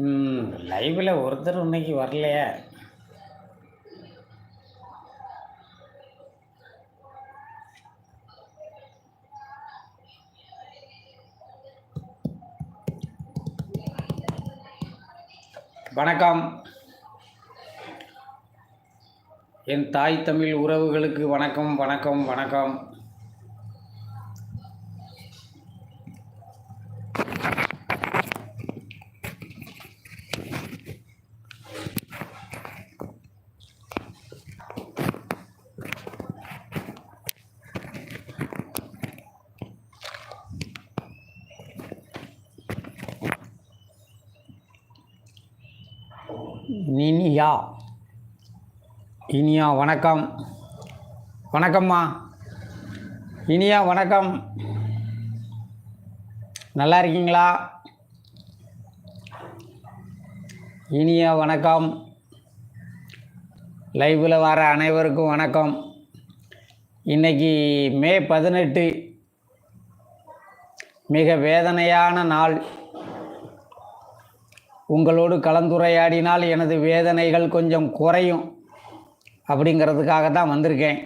ம் லைவில் ஒருத்தர் இன்னைக்கு வரலையே. வணக்கம். என் தாய் தமிழ் உறவுகளுக்கு வணக்கம் வணக்கம் வணக்கம். இனியா. இனியா வணக்கம். வணக்கம்மா. இனியா வணக்கம். நல்லா இருக்கீங்களா? இனியா வணக்கம். லைவில் வர அனைவருக்கும் வணக்கம். இன்னைக்கு மே பதினெட்டு. மிக வேதனையான நாள். உங்களோடு கலந்துரையாடினால் எனது வேதனைகள் கொஞ்சம் குறையும் அப்படிங்கிறதுக்காக தான் வந்திருக்கேன்.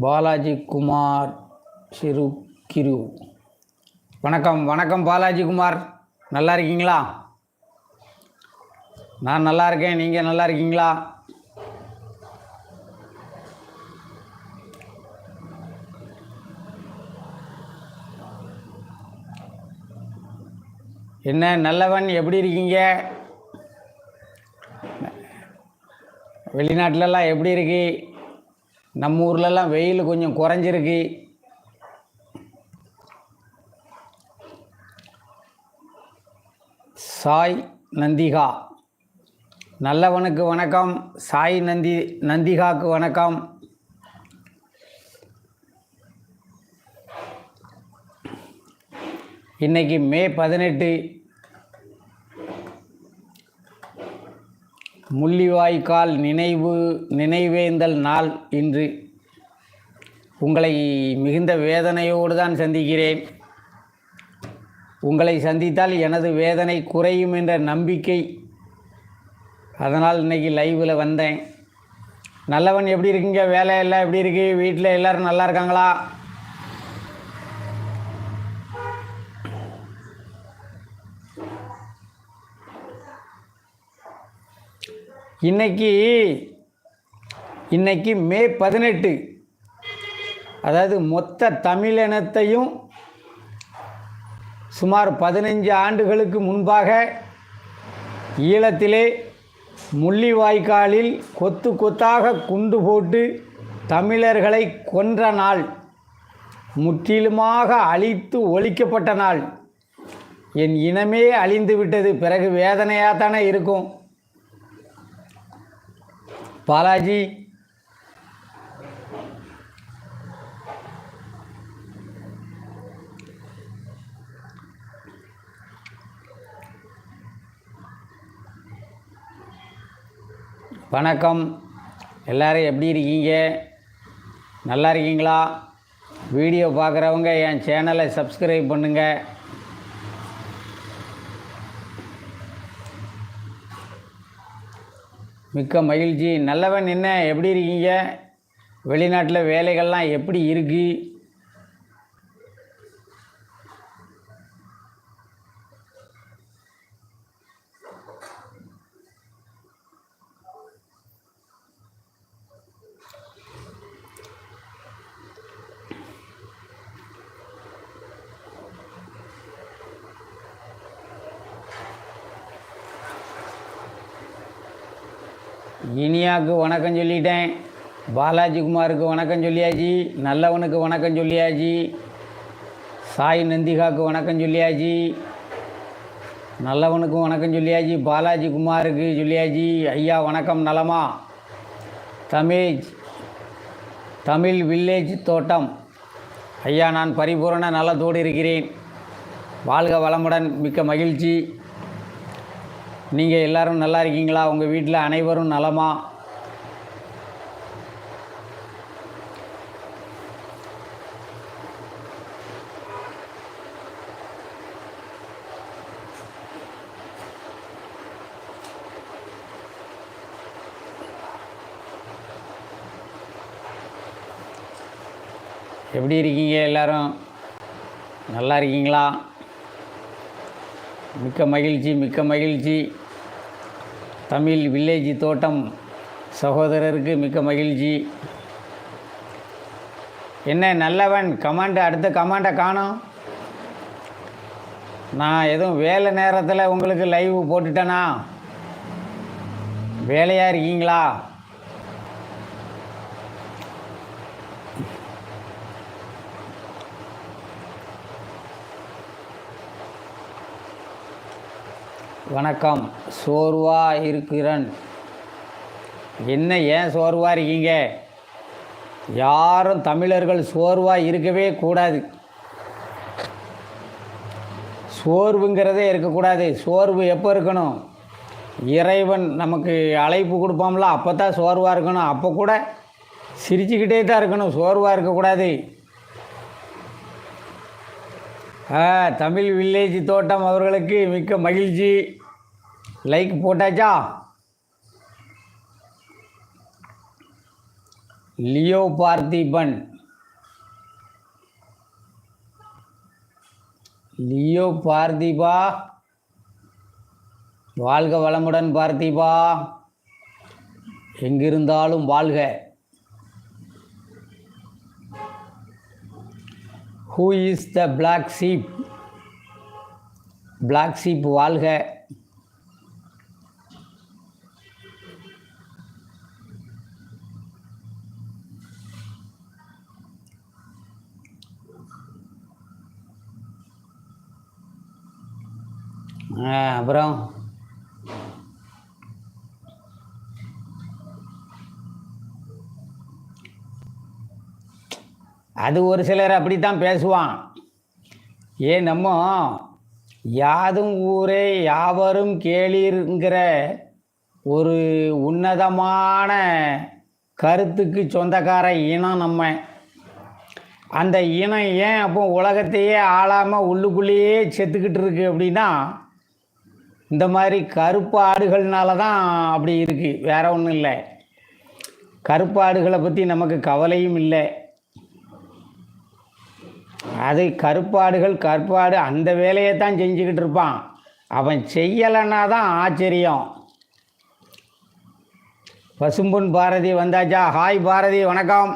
பாலாஜி குமார் சிறு கிரு. வணக்கம் வணக்கம் பாலாஜி குமார். நல்லா இருக்கீங்களா? நான் நல்லா இருக்கேன். நீங்கள் நல்லா இருக்கீங்களா? என்ன நல்லவன் எப்படி இருக்கீங்க? வெளிநாட்டிலலாம் எப்படி இருக்கு? நம்ம ஊர்லலாம் வெயில் கொஞ்சம் குறைஞ்சிருக்கு. சாய் நந்திகா. நல்லவனுக்கு வணக்கம் சாய் நந்தி நந்திகாவுக்கு வணக்கம். இன்னைக்கு மே பதினெட்டு. முள்ளிவாய்க்கால் நினைவு நினைவேந்தல் நாள் இன்று. உங்களை மிகுந்த வேதனையோடு தான் சந்திக்கிறேன். உங்களை சந்தித்தால் எனது வேதனை குறையும் என்ற நம்பிக்கை. அதனால் இன்னைக்கு லைவில் வந்தேன். நல்லவன் எப்படி இருக்கீங்க? வேலை எல்லாம் எப்படி இருக்குது வீட்டில் எல்லோரும் நல்லா இருக்காங்களா? இன்னைக்கு இன்னைக்கு மே பதினெட்டு. அதாவது மொத்த தமிழினத்தையும் சுமார் பதினஞ்சு ஆண்டுகளுக்கு முன்பாக ஈழத்திலே முள்ளிவாய்க்காலில் கொத்து கொத்தாக குண்டு போட்டு தமிழர்களை கொன்ற நாள் முற்றிலுமாக அழித்து ஒழிக்கப்பட்ட நாள். என் இனமே அழிந்து விட்டது. பிறகு வேதனையாக தானே இருக்கும். பாலாஜி. வணக்கம். எல்லோரும் எப்படி இருக்கீங்க? நல்லா இருக்கீங்களா? வீடியோ பார்க்குறவங்க என் சேனலை சப்ஸ்கிரைப் பண்ணுங்கள் மிக்க மகிழ்ச்சி. நல்லவன் என்ன? எப்படி இருக்கீங்க? வெளிநாட்டில் வேலைகள்லாம் எப்படி இருக்குது இனியாவுக்கு வணக்கம் சொல்லிட்டேன். பாலாஜி குமாருக்கு வணக்கம் சொல்லியாச்சு. நல்லவனுக்கு வணக்கம் சொல்லியாச்சு. சாய் நந்திகாவுக்கு வணக்கம் சொல்லியாச்சு. நல்லவனுக்கும் வணக்கம் சொல்லியாச்சு. பாலாஜி குமாருக்கு சொல்லியாச்சு. ஐயா வணக்கம் நலமா? தமிழ் தமிழ் வில்லேஜ் தோட்டம். ஐயா நான் பரிபூரண நலத்தோடு இருக்கிறேன். வாழ்க வளமுடன். மிக்க மகிழ்ச்சி. நீங்கள் எல்லாரும் நல்லா இருக்கீங்களா? உங்கள் வீட்டில் அனைவரும் நலமா? எப்படி இருக்கீங்க எல்லாரும்? நல்லா இருக்கீங்களா? மிக்க மகிழ்ச்சி மிக்க மகிழ்ச்சி. தமிழ் வில்லேஜ் தோட்டம் சகோதரருக்கு மிக்க மகிழ்ச்சி. என்ன நல்லவன்? கமாண்ட் அடுத்த கமாண்டை காணோம். நான் எதுவும் வேலை நேரத்தில் உங்களுக்கு லைவ் போட்டுட்டேனா? வேலையாக இருக்கீங்களா? வணக்கம். சோர்வா இருக்கிறேன். என்ன ஏன் சோர்வாக இருக்கீங்க? யாரும் தமிழர்கள் சோர்வாக இருக்கவே கூடாது. சோர்வுங்கிறதே இருக்கக்கூடாது. சோர்வு எப்போ இருக்கணும்? இறைவன் நமக்கு அழைப்பு கொடுப்போம்ல அப்போ தான் சோர்வாக இருக்கணும். அப்போ கூட சிரிச்சுக்கிட்டே தான் இருக்கணும். சோர்வாக இருக்கக்கூடாது. தமிழ் வில்லேஜ் தோட்டம் அவர்களுக்கு மிக்க மகிழ்ச்சி. லைக் போட்டாச்சா லியோ பார்த்திபன் லியோ பார்த்திபா வாழ்க வளமுடன் பார்த்திபா. எங்கிருந்தாலும் வாழ்க. Who is the black sheep black sheep வாழ்க ஆ, அப்புறம்? அது ஒரு சிலர் அப்படித்தான் பேசுவான். ஏன் நம்ம யாதும் ஊரே யாவரும் கேளீருங்கிற ஒரு உன்னதமான கருத்துக்கு சொந்தக்கார இனம் நம்ம. அந்த இனம் ஏன் அப்போ உலகத்தையே ஆளாமல் உள்ளுக்குள்ளேயே செத்துக்கிட்டு இருக்கு அப்படின்னா இந்த மாதிரி கருப்பு ஆடுகள்னால தான் அப்படி இருக்குது வேற ஒன்றும் இல்லை. கருப்பு ஆடுகளை பற்றி நமக்கு கவலையும் இல்லை. அது கருப்பாடுகள் கருப்பாடு அந்த வேலையை தான் செஞ்சுக்கிட்டு இருப்பான். அவன் செய்யலைன்னா தான் ஆச்சரியம். பசும்பொன் பாரதி வந்தாச்சா? ஹாய் பாரதி வணக்கம்.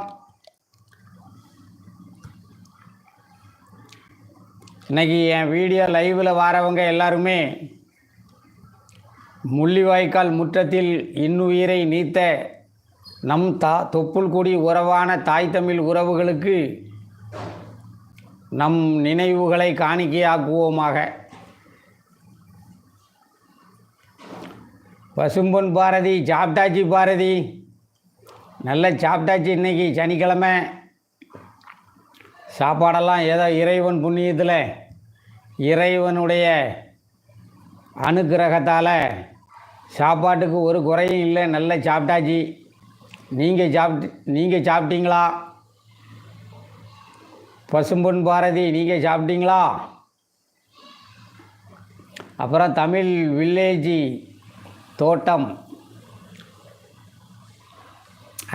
இன்னைக்கு என் வீடியோ லைவில் வரவங்க எல்லாருமே முள்ளிவாய்க்கால் முற்றத்தில் இன்னுயிரை நீத்த நம் தா தொப்புள் கூடி உறவான தாய் தமிழ் உறவுகளுக்கு நம் நினைவுகளை காணிக்கையாக்குவோமாக. பசும்பொன் பாரதி சாப்பிட்டாச்சி பாரதி. நல்ல சாப்டாச்சி இன்னைக்கு சனிக்கிழமை. சாப்பாடெல்லாம் ஏதோ இறைவன் புண்ணியத்தில் இறைவனுடைய அனுக்கிரகத்தால் சாப்பாட்டுக்கு ஒரு குறையும் இல்லை நல்லா சாப்பிட்டாச்சு. நீங்கள் சாப்பிட்டு நீங்கள் சாப்பிட்டீங்களா? பசும்பொன் பாரதி நீங்கள் சாப்பிட்டீங்களா? அப்புறம் தமிழ் வில்லேஜி தோட்டம்.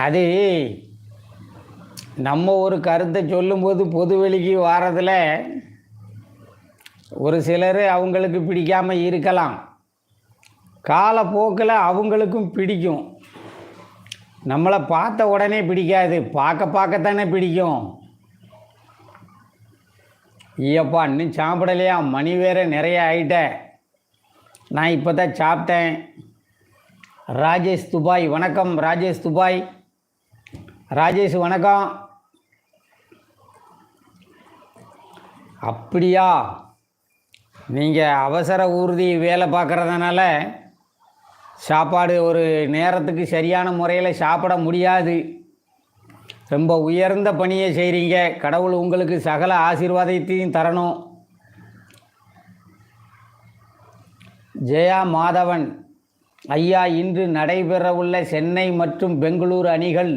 அது நம்ம ஒரு கருத்தை சொல்லும்போது பொதுவெளிக்கு வாரத்தில் ஒரு சிலர் அவங்களுக்கு பிடிக்காமல் இருக்கலாம். காலப்போக்கில் அவங்களுக்கும் பிடிக்கும். நம்மளை பார்த்த உடனே பிடிக்காது. பார்க்க பார்க்கத்தானே பிடிக்கும். ஐயப்பா இன்னும் சாப்பிடலையா? மணி வேற நிறைய ஆயிட்டேன் நான் இப்போ தான் சாப்பிட்டேன். ராஜேஷ் துபாய் வணக்கம் ராஜேஷ் துபாய். ராஜேஷ் வணக்கம். அப்படியா? நீங்கள் அவசர ஊர்தி வேலை பார்க்குறதுனால சாப்பாடு ஒரு நேரத்துக்கு சரியான முறையில் சாப்பிட முடியாது. ரொம்ப உயர்ந்த பணியை செய்கிறீங்க கடவுள் உங்களுக்கு சகல ஆசீர்வாதத்தையும் தரணும். ஜெயா மாதவன் ஐயா இன்று நடைபெறவுள்ள சென்னை மற்றும் பெங்களூர் அணிகள்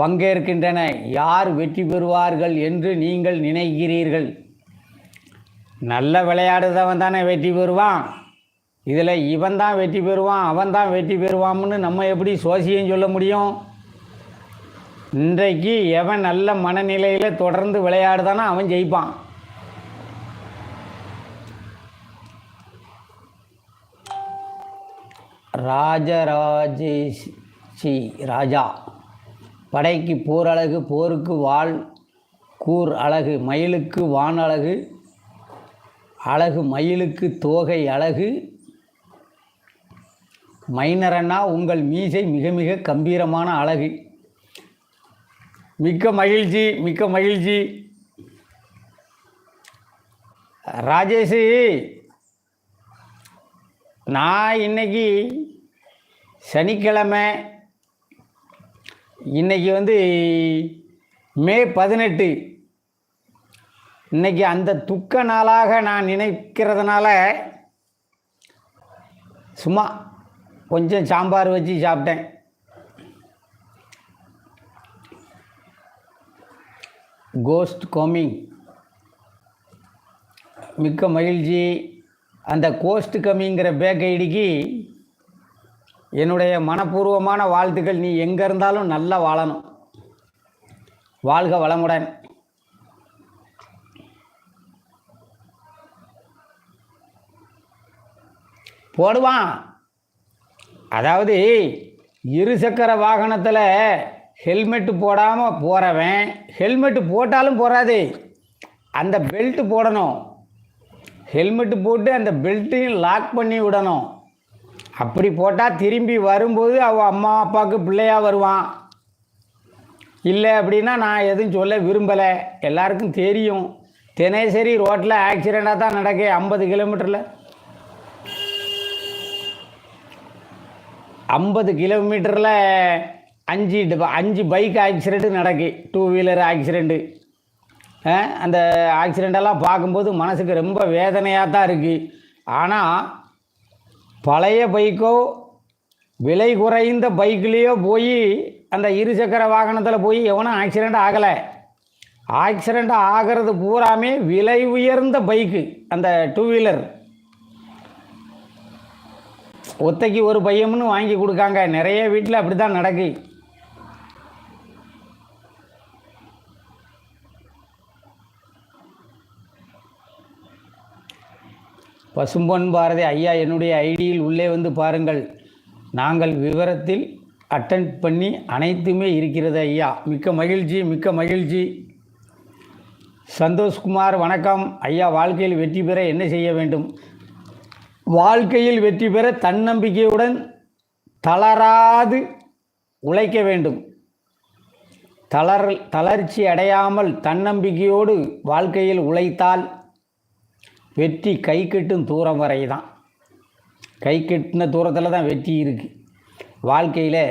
பங்கேற்கின்றன. யார் வெற்றி பெறுவார்கள் என்று நீங்கள் நினைக்கிறீர்கள்? நல்ல விளையாடுதவன் தானே வெற்றி பெறுவான். இதில் இவன் தான் வெற்றி பெறுவான் அவன் தான் வெற்றி பெறுவான்னு நம்ம எப்படி சோசியம் சொல்ல முடியும்? இன்றைக்கு எவன் நல்ல மனநிலையில் தொடர்ந்து விளையாடுதானோ அவன் ஜெயிப்பான். ராஜராஜேஷி ராஜா. படைக்கு போர் அழகு போருக்கு வாள் கூர் அழகு மயிலுக்கு வான் அழகு அழகு மயிலுக்கு தோகை அழகு மைனரண்ணா உங்கள் மீசை மிக மிக கம்பீரமான அழகு. மிக்க மகிழ்ச்சி மிக்க மகிழ்ச்சி. ராஜேஷ் நான் இன்னைக்கு சனிக்கிழமை இன்னைக்கு வந்து மே பதினெட்டு. இன்னைக்கு அந்த துக்க நாளாக நான் நினைக்கிறதுனால சும்மா கொஞ்சம் சாம்பார் வச்சு சாப்பிட்டேன். கோஸ்ட் கோமிங் மிக்க மகிழ்ச்சி. அந்த கோஸ்ட் கம்மிங்கிற பேக் ஐடிக்கு என்னுடைய மனப்பூர்வமான வாழ்த்துக்கள் நீ எங்கே இருந்தாலும் நல்லா வாழணும். வாழ்க வளமுடன். போடுவான். அதாவது இருசக்கர வாகனத்தில் ஹெல்மெட்டு போடாமல் போகிறவன் ஹெல்மெட்டு போட்டாலும் போகாது அந்த பெல்ட்டு போடணும். ஹெல்மெட்டு போட்டு அந்த பெல்ட்டையும் லாக் பண்ணி விடணும். அப்படி போட்டால் திரும்பி வரும்போது அவள் அம்மா அப்பாவுக்கு பிள்ளையாக வருவான். இல்லை அப்படின்னா நான் எதுவும் சொல்ல விரும்பலை. எல்லாருக்கும் தெரியும். தினசரி ரோட்டில் ஆக்சிடெண்ட்டாக தான் நடக்கு ஐம்பது கிலோமீட்டரில் ஐம்பது கிலோமீட்டரில் அஞ்சு அஞ்சு பைக் ஆக்சிடெண்ட்டு நடக்கு. டூ வீலர் ஆக்சிடெண்ட்டு அந்த ஆக்சிடெண்ட்டெல்லாம் பார்க்கும்போது மனசுக்கு ரொம்ப வேதனையாக தான் இருக்குது ஆனால் பழைய பைக்கோ விலை குறைந்த பைக்லேயோ போய் அந்த இருசக்கர வாகனத்தில் போய் எவனும் ஆக்சிடெண்ட் ஆகலை. ஆக்சிடெண்ட் ஆகிறது பூராமே விலை உயர்ந்த பைக்கு அந்த டூ வீலர் ஒத்தைக்கு ஒரு பையம்னு வாங்கி கொடுக்காங்க. நிறைய வீட்டில் அப்படி தான் நடக்கு. பசும்பொன் பாரதி ஐயா என்னுடைய ஐடியில் உள்ளே வந்து பாருங்கள். நாங்கள் விவரத்தில் அட்டன் பண்ணி அனைத்துமே இருக்கிறது ஐயா. மிக்க மகிழ்ச்சி மிக்க மகிழ்ச்சி. சந்தோஷ்குமார் வணக்கம். ஐயா வாழ்க்கையில் வெற்றி பெற என்ன செய்ய வேண்டும்? வாழ்க்கையில் வெற்றி பெற தன்னம்பிக்கையுடன் தளராது உழைக்க வேண்டும். தளர் தளர்ச்சி அடையாமல் தன்னம்பிக்கையோடு வாழ்க்கையில் உழைத்தால் வெற்றி கை கட்டும் தூரம் வரை தான் கை கட்டின தூரத்தில் தான் வெற்றி இருக்குது வாழ்க்கையில்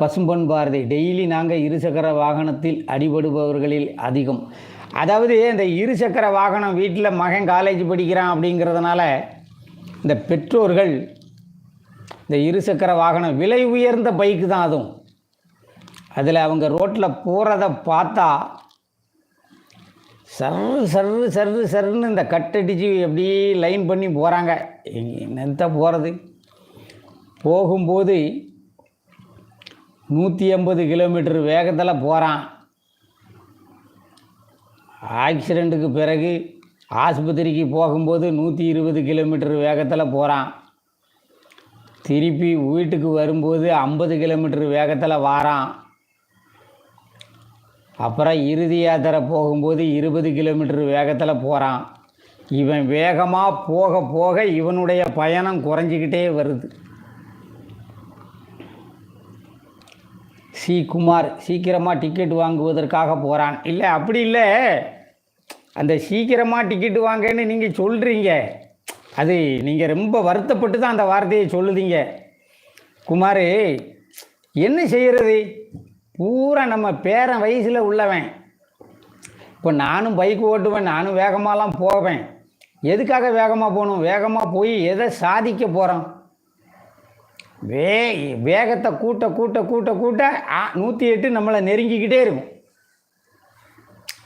பசும்பொன் பாரதி டெய்லி நாங்கள் இருசக்கர வாகனத்தில் அடிபடுபவர்களில் அதிகம். அதாவது இந்த இருசக்கர வாகனம் வீட்டில் மகன் காலேஜ் படிக்கிறான் அப்படிங்கிறதுனால இந்த பெற்றோர்கள் இந்த இருசக்கர வாகனம் விலை உயர்ந்த பைக்கு தான் அதுவும். அதில் அவங்க ரோட்டில் போகிறத பார்த்தா சர்ரு சர்ரு சர்ரு சர்ருன்னு இந்த கட்டடிச்சு அப்படியே லைன் பண்ணி போகிறாங்க. என்னத்த போகிறது? போகும்போது நூற்றி ஐம்பது கிலோமீட்டர் வேகத்தில் போகிறான். ஆக்சிடெண்ட்டுக்கு பிறகு ஆஸ்பத்திரிக்கு போகும்போது நூற்றி இருபது கிலோமீட்டர் வேகத்தில் போகிறான். திருப்பி வீட்டுக்கு வரும்போது ஐம்பது கிலோமீட்டர் வேகத்தில் வாரான். அப்புறம் இறுதி யாத்திரை போகும்போது இருபது கிலோமீட்டர் வேகத்தில் போகிறான். இவன் வேகமாக போக போக இவனுடைய பயணம் குறைஞ்சிக்கிட்டே வருது. சி குமார் சீக்கிரமாக டிக்கெட் வாங்குவதற்காக போகிறான் இல்லை அப்படி இல்லை. அந்த சீக்கிரமாக டிக்கெட் வாங்கன்னு நீங்கள் சொல்கிறீங்க அது நீங்கள் ரொம்ப வருத்தப்பட்டு தான் அந்த வார்த்தையை சொல்லுதீங்க. குமார் என்ன செய்கிறது பூரா நம்ம பேரன் வயசில் உள்ளவன். இப்போ நானும் பைக் ஓட்டுவேன் நானும் வேகமாகலாம் போவேன். எதுக்காக வேகமாக போகணும்? வேகமாக போய் எதை சாதிக்க போகிறோம் வே வேகத்தை கூட்ட கூட்ட கூட்ட கூட்ட ஆ நூற்றி எட்டு நம்மளை நெருங்கிக்கிட்டே இருக்கும்.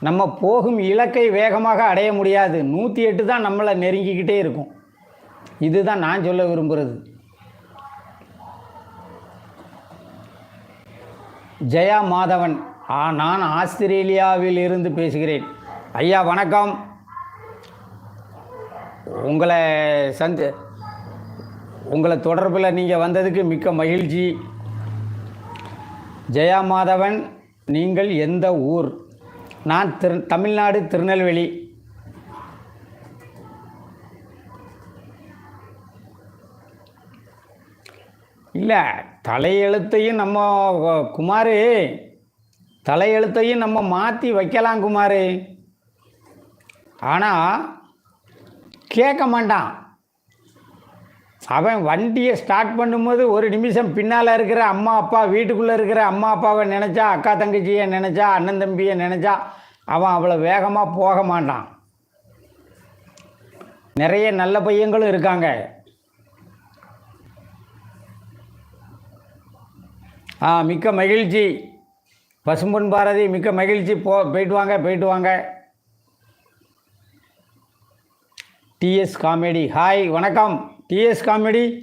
நம்ம போகும் இலக்கை வேகமாக அடைய முடியாது. நூற்றி எட்டு தான் நம்மளை நெருங்கிக்கிட்டே இருக்கும். இதுதான் நான் சொல்ல விரும்புகிறது ஜெயா மாதவன் ஆ நான் ஆஸ்திரேலியாவில் இருந்து பேசுகிறேன். ஐயா வணக்கம். உங்களை சந்தி உங்களை தொடர்பில் நீங்கள் வந்ததுக்கு மிக்க மகிழ்ச்சி. ஜெயா மாதவன் நீங்கள் எந்த ஊர்? நான் திரு தமிழ்நாடு திருநெல்வேலி. இல்லை தலையெழுத்தையும் நம்ம குமார் தலையெழுத்தையும் நம்ம மாற்றி வைக்கலாம் குமார். ஆனால் கேட்க மாட்டான். அவன் வண்டியை ஸ்டார்ட் பண்ணும்போது ஒரு நிமிஷம் பின்னால் இருக்கிற அம்மா அப்பா வீட்டுக்குள்ளே இருக்கிற அம்மா அப்பாவை நினச்சா அக்கா தங்கச்சியை நினச்சா அண்ணன் தம்பியை நினச்சா அவன் அவ்வளோ வேகமாக போக மாட்டான். நிறைய நல்ல பையங்களும் இருக்காங்க. ஆ மிக்க மகிழ்ச்சி. பசும்பொன் பாரதி மிக்க மகிழ்ச்சி. போ போயிட்டு வாங்க போயிட்டு வாங்க. TS comedy. ஹாய் வணக்கம். TS comedy.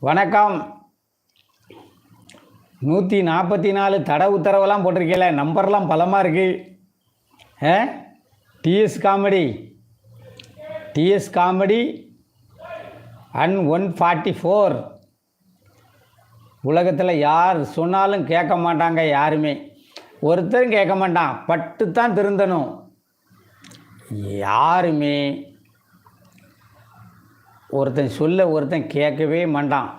வணக்கம். நூற்றி நாற்பத்தி நாலு தடை உத்தரவெல்லாம் போட்டிருக்கல நம்பர்லாம் பலமாக இருக்கு. ஆ? TS comedy. TS comedy. And one forty four. உலகத்தில் யார் சொன்னாலும் கேட்க மாட்டாங்க யாருமே. ஒருத்தரும் கேட்க மாட்டான் பட்டு தான் திருந்தணும். யாருமே ஒருத்தன் சொல்ல ஒருத்தன் கேட்கவே மாட்டான்.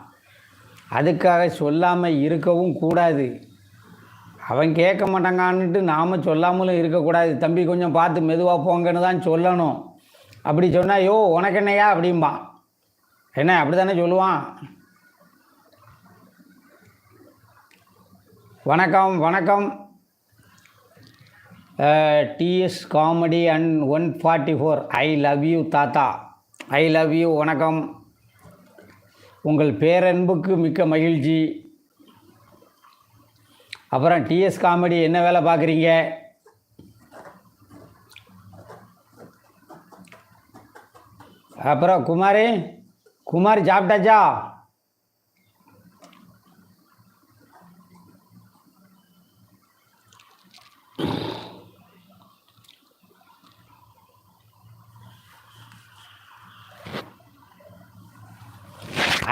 அதுக்காக சொல்லாமல் இருக்கவும் கூடாது. அவன் கேட்க மாட்டாங்கான்னுட்டு நாம் சொல்லாமலும் இருக்கக்கூடாது. தம்பி கொஞ்சம் பார்த்து மெதுவாக போங்கன்னு தான் சொல்லணும். அப்படி சொன்னால் யோ உனக்கு என்னையா அப்படிம்பான். என்ன அப்படி தானே சொல்லுவான்? வணக்கம் வணக்கம். TS comedy and one forty four I love you தாத்தா. ஐ லவ் யூ வணக்கம். உங்கள் பேரன்புக்கு மிக்க மகிழ்ச்சி. அப்புறம் டிஎஸ் காமெடி என்ன வேலை பார்க்குறீங்க? அப்புறம் குமார் குமார் சாப்பிட்டாச்சா?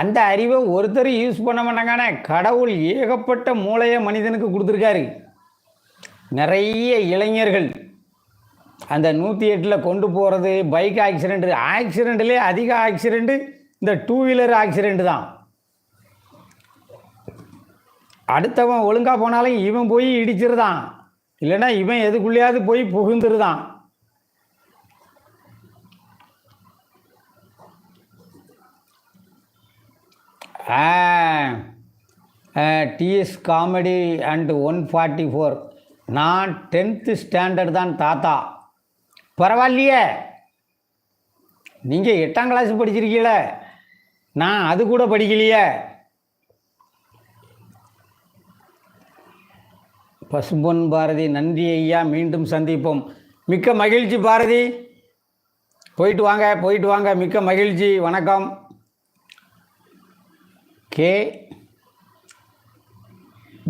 அந்த அறிவை ஒருத்தர் யூஸ் பண்ண மாட்டாங்கன்னா கடவுள் ஏகப்பட்ட மூளையை மனிதனுக்கு கொடுத்துருக்காரு. நிறைய இளைஞர்கள் அந்த நூற்றி எட்டில் கொண்டு போகிறது பைக் ஆக்சிடெண்ட்டு ஆக்சிடெண்ட்லேயே அதிக ஆக்சிடெண்ட்டு இந்த டூ வீலர் ஆக்சிடெண்ட்டு தான். அடுத்தவன் ஒழுங்காக போனாலும் இவன் போய் இடிச்சிருதான். இல்லைன்னா இவன் எதுக்குள்ளேயாவது போய் புகுந்துருதான். TS comedy and one forty four நான் டென்த்து ஸ்டாண்டர்ட் தான் தாத்தா. பரவாயில்லையே. நீங்கள் எட்டாம் கிளாஸ் படிச்சிருக்கீங்கள நான் அது கூட படிக்கலையே. பசும்பொன் பாரதி நன்றி ஐயா மீண்டும் சந்திப்போம். மிக்க மகிழ்ச்சி பாரதி. போயிட்டு வாங்க போயிட்டு வாங்க. மிக்க மகிழ்ச்சி. வணக்கம். கே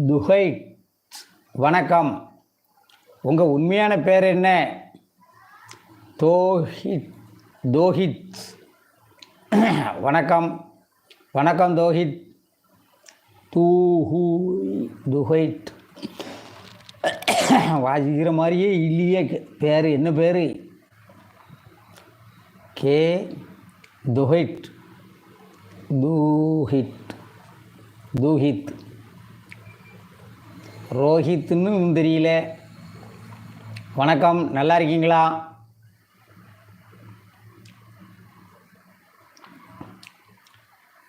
துகை. வணக்கம். உங்கள் உண்மையான பேர் என்ன? தோஹித் தோஹித். வணக்கம். வணக்கம் தோஹித். தூஹூ துஹைட் வாசிக்கிற மாதிரியே இல்லையே. பேர் என்ன பேர்? கே துஹைட் தூஹிட் தூஹித். ரோஹித்னு தெரியல. வணக்கம் நல்லா இருக்கீங்களா?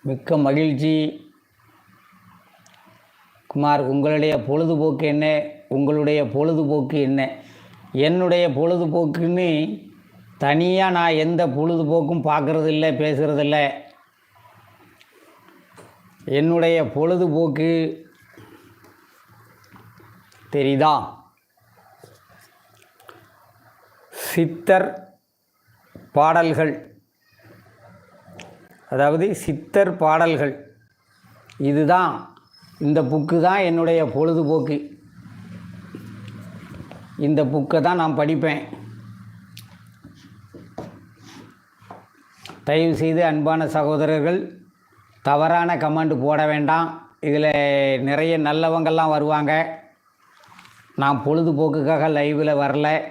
மிக்க மகிழ்ச்சி. குமார் உங்களுடைய பொழுதுபோக்கு என்ன? உங்களுடைய பொழுதுபோக்கு என்ன? என்னுடைய பொழுதுபோக்குன்னு தனியாக நான் எந்த பொழுதுபோக்கும் பார்க்குறதில்ல பேசுகிறதில்ல என்னுடைய பொழுதுபோக்கு தெரியுதா? சித்தர் பாடல்கள். அதாவது சித்தர் பாடல்கள். இதுதான் இந்த புக்கு தான் என்னுடைய பொழுதுபோக்கு. இந்த புக்கை தான் நான் படிப்பேன். தயவுசெய்து அன்பான சகோதரர்கள் தவறான கமெண்ட் போட வேண்டாம். இதில் நிறைய நல்லவங்கள்லாம் வருவாங்க. நான் பொழுதுபோக்குக்காக லைவில் வரல.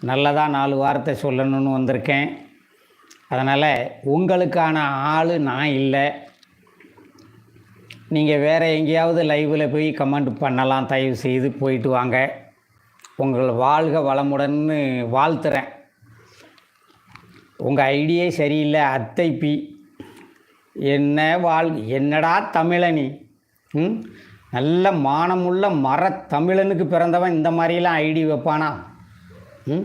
நல்லதாக நாலு வார்த்தை சொல்லணும்னு வந்திருக்கேன். அதனால் உங்களுக்கான ஆள் நான் இல்லை. நீங்கள் வேறு எங்கேயாவது லைவில் போய் கமெண்ட் பண்ணலாம். தயவு செய்து போயிட்டு வாங்க. உங்கள் வாழ்க வளமுடன்னு வாழ்த்துறேன். உங்கள் ஐடியே சரியில்லை அத்தை பி என்ன வாழ் என்னடா தமிழனி ம்? நல்ல மானமுள்ள மர தமிழனுக்கு பிறந்தவன் இந்த மாதிரிலாம் ஐடி வைப்பானா? ம்?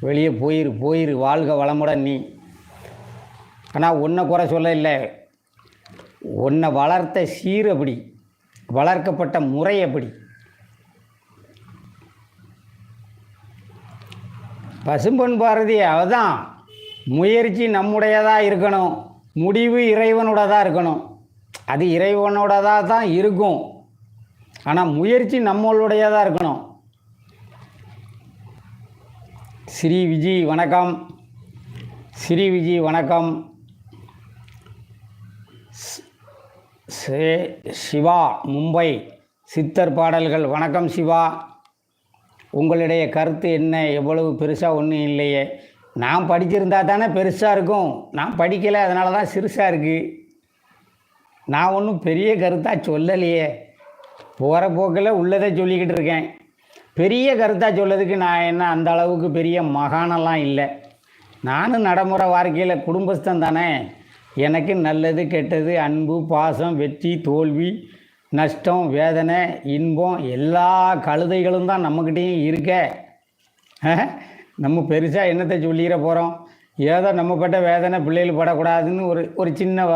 வெளியே போயிரு போயிரு வாழ்க வளமுடன் நீ. ஆனால் உன்னை குறை சொல்ல இல்லை உன்னை வளர்த்த சீர் அப்படி வளர்க்கப்பட்ட முறை அப்படி. பசும்பொன் பாரதி அவதான் முயற்சி நம்முடையதாக இருக்கணும். முடிவு இறைவனோட தான் இருக்கணும். அது இறைவனோடதாக தான் இருக்கும். ஆனால் முயற்சி நம்மளுடையதாக இருக்கணும். ஸ்ரீ விஜி வணக்கம். ஸ்ரீ விஜி வணக்கம். சே சிவா மும்பை. சித்தர் பாடல்கள். வணக்கம் சிவா. உங்களுடைய கருத்து என்ன? எவ்வளவு பெருசாக ஒன்றும் இல்லையே. நான் படிச்சிருந்தா தானே பெருசாக இருக்கும். நான் படிக்கலை அதனால தான் சிறுசாக இருக்குது நான் ஒன்றும் பெரிய கருத்தாக சொல்லலையே. போகிற போக்கில் உள்ளதை சொல்லிக்கிட்டு இருக்கேன். பெரிய கருத்தாக சொல்லதுக்கு நான் என்ன அந்த அளவுக்கு பெரிய மகானெல்லாம் இல்லை. நானும் நடைமுறை வாழ்க்கையில் குடும்பஸ்தன் தானே. எனக்கு நல்லது கெட்டது அன்பு பாசம் வெற்றி தோல்வி நஷ்டம் வேதனை இன்பம் எல்லா கழுதைகளும் தான் நம்மக்கிட்டேயும் இருக்க. நம்ம பெருசாக என்னத்தை சொல்லிட போகிறோம் ஏதோ நம்ம பட்ட வேதனை பிள்ளைகள் படக்கூடாதுன்னு ஒரு ஒரு சின்ன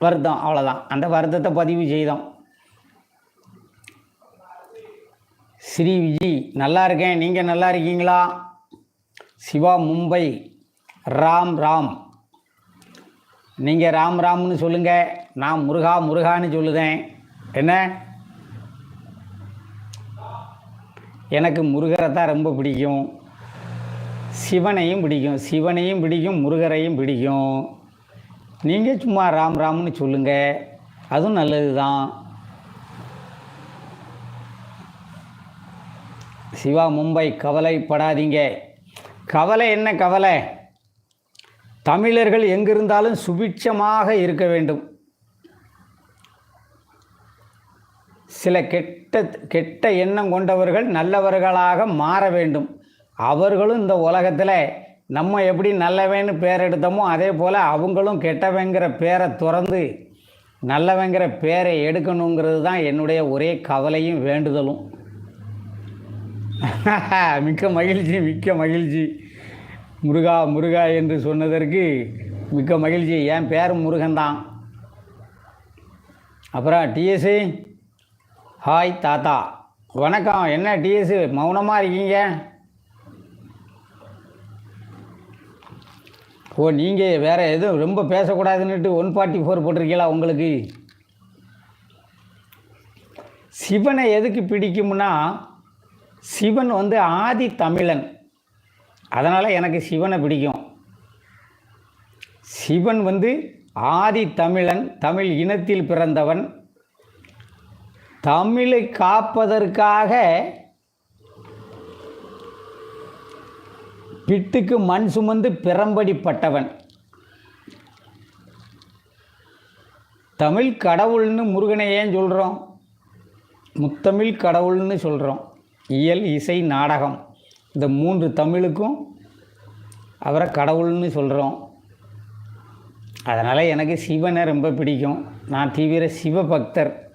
வருத்தம் அவ்வளோதான் அந்த வருத்தத்தை பதிவு செய்தோம். ஸ்ரீ விஜி நல்லா இருக்கேன். நீங்கள் நல்லா இருக்கீங்களா? சிவா மும்பை. ராம் ராம். நீங்கள் ராம் ராம்னு சொல்லுங்கள் நான் முருகா முருகான்னு சொல்லுதேன். என்ன? எனக்கு முருகரை தான் ரொம்ப பிடிக்கும். சிவனையும் பிடிக்கும். சிவனையும் பிடிக்கும் முருகரையும் பிடிக்கும். நீங்கள் சும்மா ராம் ராம்னு சொல்லுங்கள் அதுவும் நல்லது தான் சிவா மும்பை கவலைப்படாதீங்க. கவலை என்ன கவலை? தமிழர்கள் எங்கிருந்தாலும் சுபிட்சமாக இருக்க வேண்டும். சில கெட்ட கெட்ட எண்ணம் கொண்டவர்கள் நல்லவர்களாக மாற வேண்டும். அவர்களும் இந்த உலகத்தில் நம்ம எப்படி நல்லவன்னு பேர் எடுத்தோமோ அதே போல் அவங்களும் கெட்டவங்கிற பேரை துறந்து நல்லவங்கிற பேரை எடுக்கணுங்கிறது தான் என்னுடைய ஒரே கவலையும் வேண்டுதலும். மிக்க மகிழ்ச்சி மிக்க மகிழ்ச்சி. முருகா முருகா என்று சொன்னதற்கு மிக்க மகிழ்ச்சி. என் பேர் முருகன்தான். அப்புறம் டிஎஸ்சி ஹாய் தாத்தா. வணக்கம். என்ன டிஎஸ்சி மௌனமாக இருக்கீங்க? ஓ நீங்கள் வேறு எதுவும் ரொம்ப பேசக்கூடாதுன்னுட்டு ஒன் ஃபார்ட்டி ஃபோர் போட்டிருக்கீங்களா உங்களுக்கு? சிவனை எதுக்கு பிடிக்கும்னா சிவன் வந்து ஆதி தமிழன். அதனால் எனக்கு சிவனை பிடிக்கும். சிவன் வந்து ஆதி தமிழன் தமிழ் இனத்தில் பிறந்தவன் தமிழை காப்பதற்காக பிட்டுக்கு மண் சுமந்து பிறம்படிப்பட்டவன். தமிழ் கடவுள்னு முருகனை ஏன் சொல்கிறோம் முத்தமிழ் கடவுள்னு சொல்கிறோம் இயல் இசை நாடகம். இந்த மூன்று தமிழுக்கும் அவரை கடவுள்னு சொல்கிறோம் அதனால் எனக்கு சிவனை ரொம்ப பிடிக்கும். நான் தீவிர சிவபக்தர்.